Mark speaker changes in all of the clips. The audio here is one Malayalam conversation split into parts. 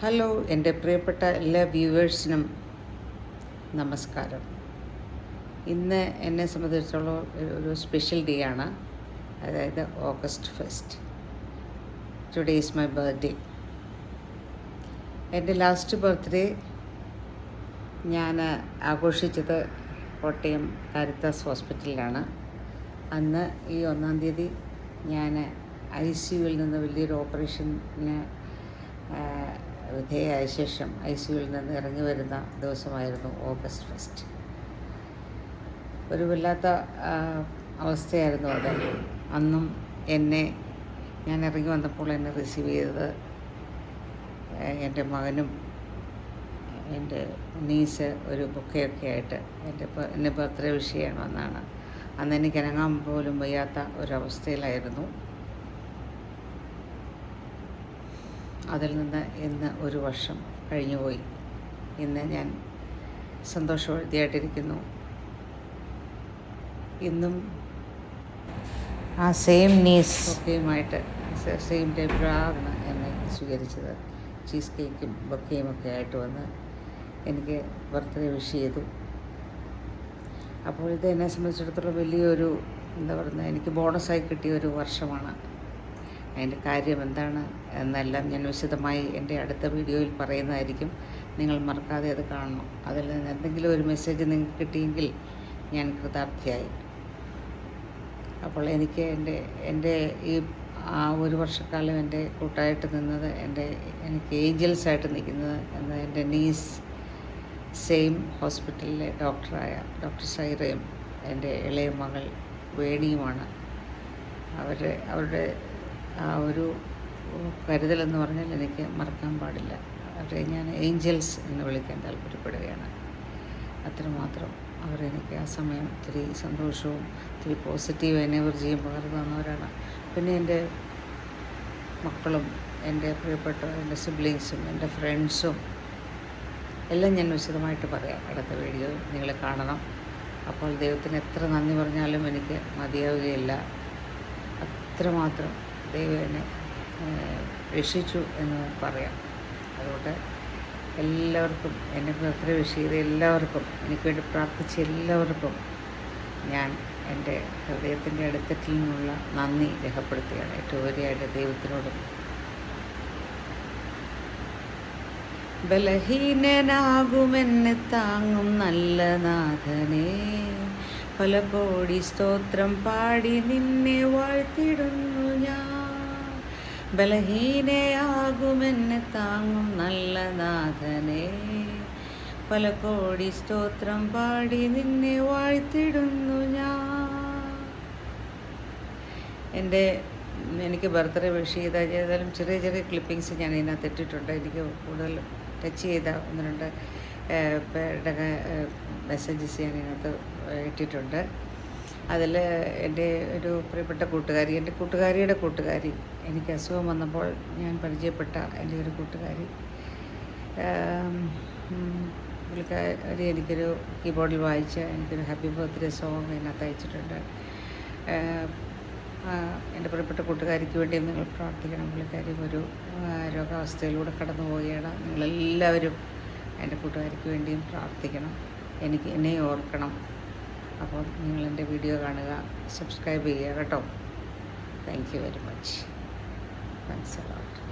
Speaker 1: ഹലോ എന്റെ പ്രിയപ്പെട്ട എല്ലാ വ്യൂവേഴ്സിനും നമസ്കാരം. ഇന്ന് എന്നെ സംബന്ധിച്ചിടത്തോളം ഒരു- സ്പെഷ്യൽ ഡേ ആണ്. അതായത് August first today is my birthday എന്റെ ലാസ്റ്റ് ബർത്ത്ഡേ ഞാൻ ആഘോഷിച്ചത് കോട്ടയം കാരിത്താസ് ഹോസ്പിറ്റലിലാണ് അന്ന് ഈ ഒന്നാം തീയതി ഞാൻ ഐ സി യുവിൽ നിന്ന് വലിയൊരു ഓപ്പറേഷന് വിധേയമായ ശേഷം ഐ സിയുവിൽ നിന്ന് ഇറങ്ങി വരുന്ന ദിവസമായിരുന്നു ഓഗസ്റ്റ് ഫസ്റ്റ്. ഒരു വല്ലാത്ത അവസ്ഥയായിരുന്നു അത്. അന്നും എന്നെ ഞാൻ ഇറങ്ങി വന്നപ്പോൾ എന്നെ റിസീവ് ചെയ്തത് എന്റെ മകനും എന്റെ നീസ് ഒരു ബൊക്കെയൊക്കെ ആയിട്ട് എന്റെ എന്നെ ബർത്ത്ഡേ വിഷയമാണ് എന്നാണ് അന്ന് എനിക്ക് ഇറങ്ങാൻ പോലും വയ്യാത്ത ഒരവസ്ഥയിലായിരുന്നു അതിൽ നിന്ന് ഇന്ന് ഒരു വർഷം കഴിഞ്ഞുപോയി. ഇന്ന് ഞാൻ സന്തോഷവതിയായിട്ടിരിക്കുന്നു. ഇന്നും ആ സെയിം നീസ് ഒക്കെയുമായിട്ട് സെയിം ടൈപ്പിലാണ് എന്നെ സ്വീകരിച്ചത്. ചീസ് കേക്കും ബൊക്കയും ഒക്കെ ആയിട്ട് വന്ന് എനിക്ക് ബർത്ത്ഡേ വിഷ് ചെയ്തു. അപ്പോൾ ഇത് എന്നെ സംബന്ധിച്ചിടത്തോളം വലിയൊരു എന്താ പറയുന്നത് എനിക്ക് ബോണസായി കിട്ടിയ ഒരു വർഷമാണ്. അതിന്റെ കാര്യം എന്താണ് എന്നെല്ലാം ഞാൻ വിശദമായി എന്റെ അടുത്ത വീഡിയോയിൽ പറയുന്നതായിരിക്കും. നിങ്ങൾ മറക്കാതെ അത് കാണണം. അതിൽ നിന്ന് എന്തെങ്കിലും ഒരു മെസ്സേജ് നിങ്ങൾക്ക് കിട്ടിയെങ്കിൽ ഞാൻ കൃതാർത്ഥിയായി. അപ്പോൾ എനിക്ക് എന്റെ എന്റെ ഈ ആ ഒരു വർഷക്കാലം എന്റെ കൂട്ടായിട്ട് നിന്നത് എന്റെ എനിക്ക് ഏഞ്ചൽസായിട്ട് നിൽക്കുന്നത് എന്ന് എന്റെ നീസ് സെയിം ഹോസ്പിറ്റലിലെ ഡോക്ടറായ ഡോക്ടർ സൈറയും എന്റെ ഇളയ മകൾ വേണിയുമാണ്. അവർ അവരുടെ ആ ഒരു കരുതലെന്ന് പറഞ്ഞാൽ എനിക്ക് മറക്കാൻ പാടില്ല. അവരെ ഞാൻ ഏഞ്ചൽസ് എന്ന് വിളിക്കാൻ താല്പര്യപ്പെടുകയാണ്. അത്രമാത്രം അവരെനിക്ക് ആ സമയം ഒത്തിരി സന്തോഷവും ഒത്തിരി പോസിറ്റീവ് എനർജിയും പകർന്നു തന്നവരാണ്. പിന്നെ എന്റെ മക്കളും എന്റെ പ്രിയപ്പെട്ട എന്റെ സിബ്ലിങ്സും എന്റെ ഫ്രണ്ട്സും എല്ലാം ഞാൻ വിശദമായിട്ട് പറയാം അടുത്ത വീഡിയോ നിങ്ങൾ കാണണം. അപ്പോൾ ദൈവത്തിന് എത്ര നന്ദി പറഞ്ഞാലും എനിക്ക് മതിയാവുകയില്ല. അത്രമാത്രം ദൈവം എന്നെ രക്ഷിച്ചു എന്ന് പറയാം. അതുകൊണ്ട് എല്ലാവർക്കും എന്നെ ബർത്ത്ഡേ വിഷ് ചെയ്ത എല്ലാവർക്കും എനിക്ക് വേണ്ടി പ്രാർത്ഥിച്ച എല്ലാവർക്കും ഞാൻ എന്റെ ഹൃദയത്തിന്റെ അടുത്തട്ടിൽ നിന്നുള്ള നന്ദി രേഖപ്പെടുത്തുകയാണ്. ഏറ്റവും വലിയായിട്ട് ദൈവത്തിനോടും. ബലഹീനനാകുമെന്നെ താങ്ങും നല്ല നാഥനെ. പല കോടി സ്തോത്രം പാടി നിന്നെ വാഴ്ത്തിടുന്നു ഞാൻ. ബലഹീനയാകുമെന്നെ താങ്ങും നല്ല നാഥനെ. പല കോടി സ്തോത്രം പാടി നിന്നെ വാഴ്ത്തിടുന്നു ഞാൻ. എന്റെ എനിക്ക് ബർത്ത്ഡേ വിഷ് ചെയ്ത ചെയ്താലും ചെറിയ ചെറിയ ക്ലിപ്പിങ്സ് ഞാൻ ഇതിനകത്ത് ഇട്ടിട്ടുണ്ട്. എനിക്ക് കൂടുതൽ ടച്ച് ചെയ്ത ഒന്ന് രണ്ട് മെസ്സേജസ് ഞാൻ ഇതിനകത്ത് ഇട്ടിട്ടുണ്ട്. അതിൽ എന്റെ ഒരു പ്രിയപ്പെട്ട കൂട്ടുകാരി എന്റെ കൂട്ടുകാരിയുടെ കൂട്ടുകാരി എനിക്ക് അസുഖം വന്നപ്പോൾ ഞാൻ പരിചയപ്പെട്ട എന്റെ ഒരു കൂട്ടുകാരി. പുള്ളിക്കാരി എനിക്കൊരു കീബോർഡിൽ വായിച്ച് എനിക്കൊരു ഹാപ്പി ബർത്ത്ഡേ സോങ് അതിനകത്ത് അയച്ചിട്ടുണ്ട്. എന്റെ പ്രിയപ്പെട്ട കൂട്ടുകാരിക്ക് വേണ്ടി നിങ്ങൾ പ്രാർത്ഥിക്കണം. പുള്ളിക്കാരി ഒരു രോഗാവസ്ഥയിലൂടെ കടന്നു പോവുകയാണ്. നിങ്ങളെല്ലാവരും എന്റെ കൂട്ടുകാരിക്ക് വേണ്ടിയും പ്രാർത്ഥിക്കണം. എനിക്ക് എന്നെ ഓർക്കണം. അപ്പോൾ നിങ്ങളെന്റെ വീഡിയോ കാണുക സബ്സ്ക്രൈബ് ചെയ്യുക കേട്ടോ. Thank you very much thanks a lot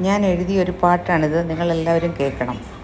Speaker 1: ഞാൻ എഴുതിയ ഒരു പാട്ടാണിത്. നിങ്ങളെല്ലാവരും കേൾക്കണം.